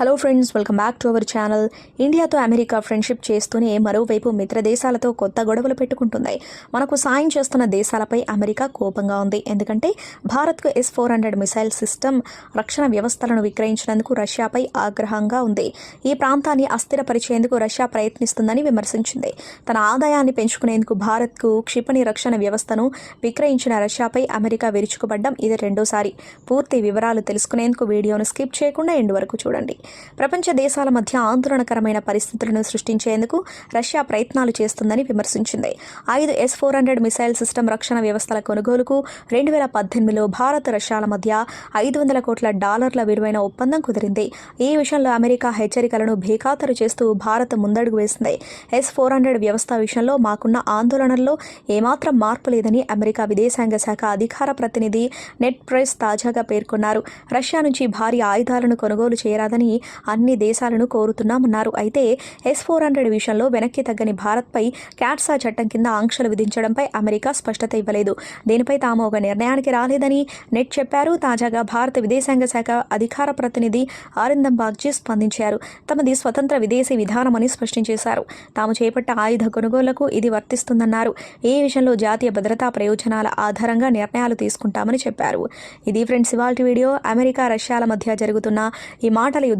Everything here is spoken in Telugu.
Hello friends welcome back to our channel ఇండియాతో America friendship చేస్తూనే మరోవైపు మిత్ర దేశాలతో కొత్త గొడవలు పెట్టుకుంటుంది మనకు సాయం చేస్తున్న దేశాలపై అమెరికా కోపంగా ఉంది. ఎందుకంటే భారత్కు S four hundred missile system రక్షణ వ్యవస్థలను విక్రయించినందుకు రష్యాపై ఆగ్రహంగా ఉంది. ఈ ప్రాంతాన్ని అస్థిరపరిచేందుకు రష్యా ప్రయత్నిస్తుందని విమర్శించింది. తన ఆదాయాన్ని పెంచుకునేందుకు భారత్కు క్షిపణి రక్షణ వ్యవస్థను విక్రయించిన రష్యాపై అమెరికా విరుచుకుపడ్డం ఇది రెండోసారి. పూర్తి వివరాలు తెలుసుకునేందుకు వీడియోను స్కిప్ చేయకుండా ఎండు వరకు చూడండి. ప్రపంచ దేశాల మధ్య ఆందోళనకరమైన పరిస్థితులను సృష్టించేందుకు రష్యా ప్రయత్నాలు చేస్తుందని విమర్శించింది. ఐదు S four hundred missile system రక్షణ వ్యవస్థల కొనుగోలుకు రెండు వేల పద్దెనిమిదిలో భారత్ రష్యాల మధ్య ఐదు వందల కోట్ల డాలర్ల విలువైన ఒప్పందం కుదిరింది. ఈ విషయంలో అమెరికా హెచ్చరికలను బేఖాతరు చేస్తూ భారత్ ముందడుగు వేసింది. ఎస్ ఫోర్ హండ్రెడ్ వ్యవస్థ విషయంలో మాకున్న ఆందోళనల్లో ఏమాత్రం మార్పు లేదని అమెరికా విదేశాంగ శాఖ అధికార ప్రతినిధి నెట్ ప్రెస్ తాజాగా పేర్కొన్నారు. రష్యా నుంచి భారీ ఆయుధాలను కొనుగోలు చేయరాదని అన్ని దేశాలను కోరుతున్నామన్నారు. అయితే ఎస్ ఫోర్ హండ్రెడ్ విషయంలో వెనక్కి తగ్గని భారత్పై క్యాట్సా చట్టం కింద ఆంక్షలు విధించడంపై అమెరికా స్పష్టత ఇవ్వలేదు. దీనిపై తాము ఒక నిర్ణయానికి రాలేదని నెట్ చెప్పారు. తాజాగా భారత విదేశాంగ శాఖ అధికార ప్రతినిధి ఆరిందం బాగ్జీ స్పందించారు. తమది స్వతంత్ర విదేశీ విధానమని స్పష్టం చేశారు. తాము చేపట్ట ఆయుధ కొనుగోళ్ళకు ఇది వర్తిస్తుందన్నారు. ఈ విషయంలో జాతీయ భద్రతా ప్రయోజనాల ఆధారంగా నిర్ణయాలు తీసుకుంటామని చెప్పారు. ఇది ఫ్రెండ్స్ ఇవాల్టి వీడియో. అమెరికా రష్యాల మధ్య జరుగుతున్న ఈ మాటల యుద్ధం